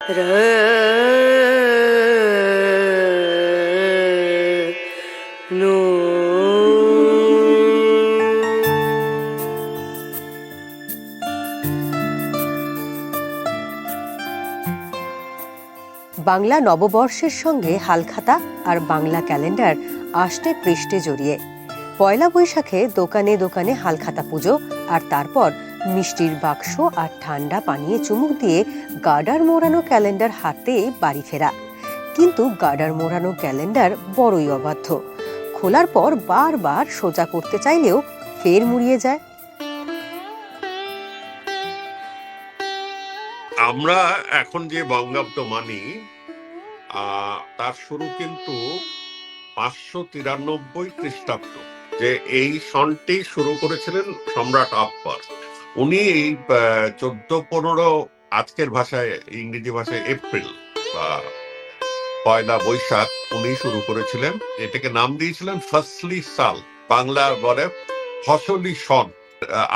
বাংলা নববর্ষের সঙ্গে হালখাতা আর বাংলা ক্যালেন্ডার আষ্টে পৃষ্ঠে জড়িয়ে। পয়লা বৈশাখে দোকানে দোকানে হালখাতা পুজো আর তারপর মিষ্টির বাক্স আর ঠান্ডা পানিয়ে চুমুক দিয়ে গার্ডার মোড়ানো ক্যালেন্ডার হাতে বাড়ি ফেরা। কিন্তু গার্ডার মোড়ানো ক্যালেন্ডার বড়ই অবাধ্য। খোলার পর বারবার সোজা করতে চাইলেও ফের মুড়িয়ে যায়। আমরা এখন যে বঙ্গাব্দ মানি তার শুরু কিন্তু পাঁচশো তিরানব্বই খ্রিস্টাব্দ, যে এই সনটি শুরু করেছিলেন সম্রাট আকবর। উনি এই চোদ্দ পনেরো আজকের ভাষায়, ইংরেজি ভাষায় এপ্রিল বা পয়লা বৈশাখ উনি শুরু করেছিলেন। এটাকে নাম দিয়েছিলেন ফসলি সাল। বাংলা বলে ফসলি সন।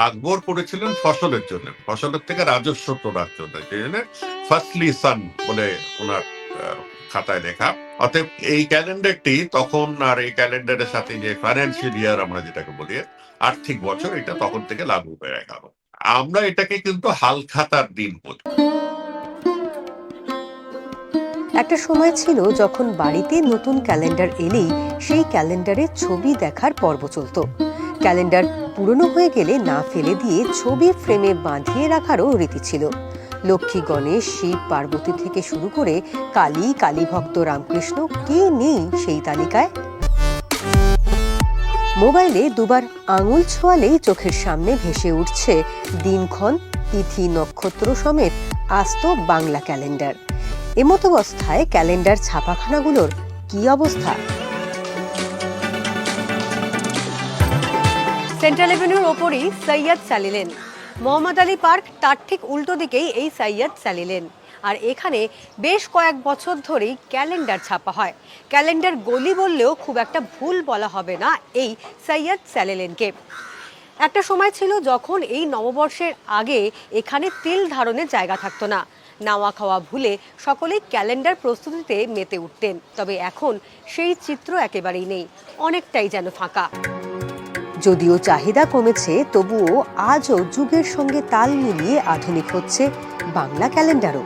আকবর করেছিলেন ফসলের জন্য। ফসলের থেকে রাজস্ব তোলার জন্য। সেই ফার্স্টলি সান বলে ওনার খাতায় লেখা। অতএব এই ক্যালেন্ডারটি তখন আর এই ক্যালেন্ডারের সাথে যে ফাইন্যান্সিয়াল ইয়ার আমরা যেটাকে বলি, আর্থিক বছর, এটা তখন থেকে লাগু হয়ে গেল। আমরা এটাকে কিন্তু হালখাতার দিন বলি। একটা সময় ছিল যখন বাড়িতে নতুন ক্যালেন্ডার এলেই সেই ক্যালেন্ডারে ছবি দেখার পর্ব চলতো। ক্যালেন্ডার পুরনো হয়ে গেলে না ফেলে দিয়ে ছবি ফ্রেমে বাঁধিয়ে রাখারও রীতি ছিল। লক্ষ্মী, গণেশ, শিব, পার্বতী থেকে শুরু করে কালী কালী ভক্ত রামকৃষ্ণ, কে নেই সেই তালিকায়? মোবাইলে দুবার আঙুল ছোঁয়ালেই চোখের সামনে ভেসে উঠছে দিনক্ষণ তিথি নক্ষত্র সমেত আস্ত বাংলা ক্যালেন্ডার। এমত অবস্থায় ক্যালেন্ডার ছাপাখানাগুলোর কি অবস্থা? সেন্ট্রাল এভিনিউর ওপরই সৈয়দ চালিলেন মোহাম্মদ আলী পার্ক তার ঠিক উল্টো দিকেই এই সৈয়দ চালিলেন আর এখানে বেশ কয়েক বছর ধরেই ক্যালেন্ডার ছাপা হয়। ক্যালেন্ডার গলি বললেও খুব একটা ভুল বলা হবে না এই সৈয়দ স্যালেলেনকে। একটা সময় ছিল যখন এই নববর্ষের আগে এখানে তিল ধারণের জায়গা থাকতো না। নাওয়া খাওয়া ভুলে সকলেই ক্যালেন্ডার প্রস্তুতিতে মেতে উঠতেন, তবে এখন সেই চিত্র একেবারেই নেই, অনেকটাই যেন ফাঁকা। যদিও চাহিদা কমেছে, তবুও আজও যুগের সঙ্গে তাল মিলিয়ে আধুনিক হচ্ছে বাংলা ক্যালেন্ডারও।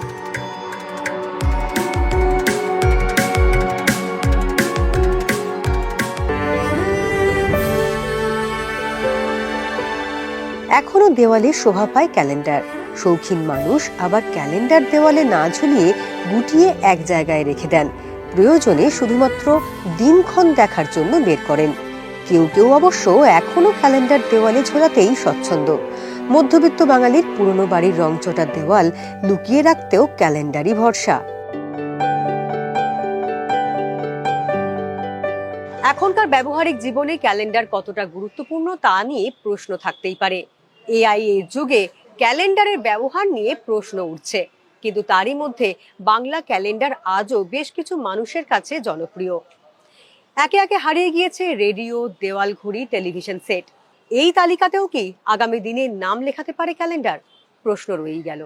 এখনও দেওয়ালে শোভা পায় ক্যালেন্ডার। শৌখিন মানুষ আবার ক্যালেন্ডার দেওয়ালে না ঝুলিয়ে গুটিয়ে এক জায়গায় রেখে দেন। প্রয়োজনে শুধুমাত্র দিনক্ষণ দেখার জন্য বের করেন। কেউ কেউ অবশ্য এখনও ক্যালেন্ডার দেওয়ালে ঝোলাতেই স্বচ্ছন্দ। মধ্যবিত্ত বাঙালির পুরনো বাড়ির রংচটা দেওয়াল লুকিয়ে রাখতেও ক্যালেন্ডারই ভরসা। এখনকার ব্যবহারিক জীবনে ক্যালেন্ডার কতটা গুরুত্বপূর্ণ তা নিয়ে প্রশ্ন থাকতেই পারে। এআই এর যুগে ক্যালেন্ডারের ব্যবহার নিয়ে প্রশ্ন উঠছে। কিন্তু তারই মধ্যে বাংলা ক্যালেন্ডার আজও বেশ কিছু মানুষের কাছে জনপ্রিয়। একে একে হারিয়ে গিয়েছে রেডিও, দেওয়াল ঘড়ি, টেলিভিশন সেট। এই তালিকাতেও কি আগামী দিনে নাম লেখাতে পারে ক্যালেন্ডার? প্রশ্ন রয়েই গেল।